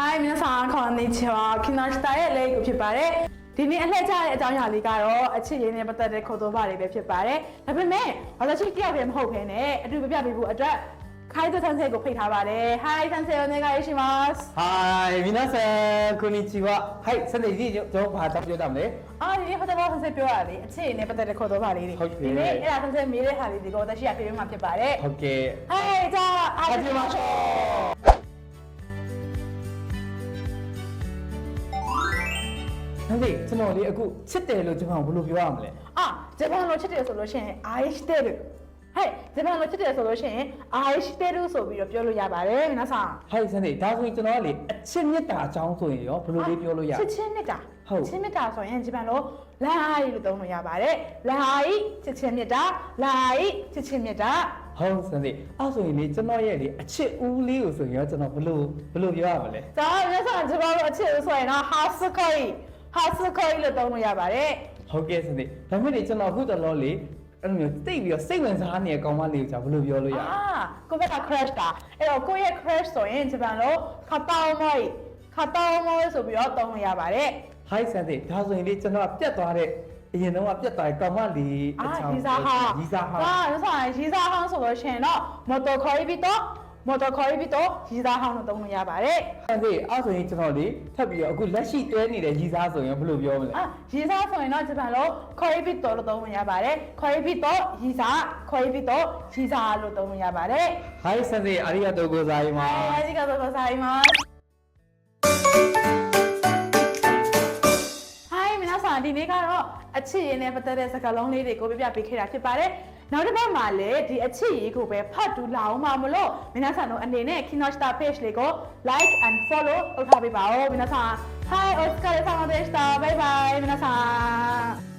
Hi 皆さんこんにちはキナシタရဲ့လေးကိုဖြစ်ပါတယ်ဒီနေ့အလှည့်ကျတဲ့အကြောင်းအရာလေးကတော့အချစ်ရင်းနဲ့ပတ်သက်တဲ့ခေါ်တော့ပါတွေပဲဖြစ်ပါတယ်ဒါပေမဲ့ဘာလို့ချစ်တရားပဲမဟုတ်ဘဲနဲ့အတူပြပြပေးဖို့အတွက်ခိုင်းတဲ့ဆန်းဆဲကိုဖိတ်ထားပါတယ် Hi ဆန်းဆဲお願いします はい、皆さん、こんにちは。はい、စနေကြီးကျွန်တော်ဘာတောင်းပြောတာမလဲ အော်ဒီနေ့ဟိုတော့ဆန်းဆဲပြောရလေအချစ်ရင်းနဲ့ပတ်သက်တဲ့ခေါ်တော့ပါလေးတွေ ဟုတ်ကဲ့ ဒီနေ့အဲ့ဒါဆန်းဆဲမေးတဲ့ဟာလေးတွေကိုတက်ရှိရပြေးမှာဖြစ်ပါတယ် ဟုတ်ကဲ့ Hi じゃあ始めましょう ။ မလေးကျွန်တော်လေးအခုချစ်တယ်လို့ဂျပန်ကဘယ်လိုပြောရမလဲอ่ะဂျပန်လိုချစ်တယ်ဆိုလို့ရှိရင် I shite ru ဟဲ့ဂျပန်လိုချစ်တယ်ဆိုလို့ရှိရင် I shite ru ဆိုပြီးတော့ပြောလို့ရပါတယ်နတ်ဆာဟဲ့စနေဒါဆိုရင်ကျွန်တော်ကလေအချစ်မြတ်တာအကြောင်းဆိုရင်ရောဘယ်လိုလေးပြောလို့ရချလဲ စ်ချင်းမေတ္တာဟုတ် ချစ်မေတ္တာဆိုရင်ဂျပန်လိုလာဟိလို့သုံးလို့ရပါတယ်လာဟိချစ်ချင်းမေတ္တာလာဟိချစ်ချင်းမေတ္တာဟုတ်စနေအဲ့ဆိုရင်လေကျွန်တော်ရဲ့လေအချစ်ဦးလေးကိုဆိုရင်ရောကျွန်တော်ဘယ်လိုဘယ်လိုပြောရမလဲ ဒါနတ်ဆာဂျပန်လိုအချစ်လို့ဆိုရင်တော့ hasukai すこい ha すこいလို့သုံးလို့ရပါတယ် ။ဟုတ်ကဲ့စနေဒါပေမဲ့လေကျွန်တော်အခုတော်တော်လေးအဲ့လိုမျိုးတိတ်ပြီးတော့စိတ်ဝင်စားနေတဲ့ကောင်းမလေးကိုじゃဘယ်လိုပြောလို့ရလဲ အာကိုဘက်က crash တာအဲ့တော့ကိုယ့်ရဲ့ crash ဆိုရင်ဂျပန်လိုခတောင်းမို့ခတောင်းမို့ဆိုပြီးတော့သုံးလို့ရပါတယ် ။ Hi စနေဒါဆိုရင်လေကျွန်တော်ကပြတ်သွားတဲ့အရင်တော့ကပြတ်သွားတဲ့ကောင်းမလေးအ အာ ကြောင်း ရီစာဟာ ရီစာဟာ ဒါဆိုရင်ရီစာဟောင်းဆိုလို့ရှိရင်တော့မော်တော်ခေါ်ပြီးတော့ မော်တော်ခေါ်ပြီးတော့ရီစားဟောင်းတော့သုံးလို့ရပါတယ်အဲ့ဒီအဲ့ဆိုရင်ကျွန်တော်လေထပ်ပြီးတော့အခုလက်ရှိတွဲနေတဲ့ရီစားဆိုရင်ဘယ်လိုပြောမလဲအာရီစားဆိုရင်တော့ဂျပန်လိုခေါ်ပြီးတော့လို့သုံးလို့ရပါတယ်ခေါ်ပြီးတော့ရီစားခေါ်ပြီးတော့ရီစားလို့သုံးလို့ရပါတယ် Hi ဆန်စီအာရီယာတိုကိုဇာယီမာအာရီယာတိုကိုဇာယီမာဒီနေ့ကတော့အချစ်ရင်းနဲ့ပတ်သက်တဲ့စကားလုံးလေးတွေကိုပြပြပေးခဲ့တာဖြစ်ပါတယ်။ နောက်တစ်ပတ်မှာလည်းဒီအချစ်ရေးကိုပဲဖတ်တူလာအောင်ပါမလို့မင်းသားဆန်တို့အနေနဲ့ Kinoshita page လေးကို like and follow လုပ်ထားပေးပါဦးမင်းသားဆန် Hi Oscar ဆောင်ပါတဲ့ Bye bye မင်းသားဆန်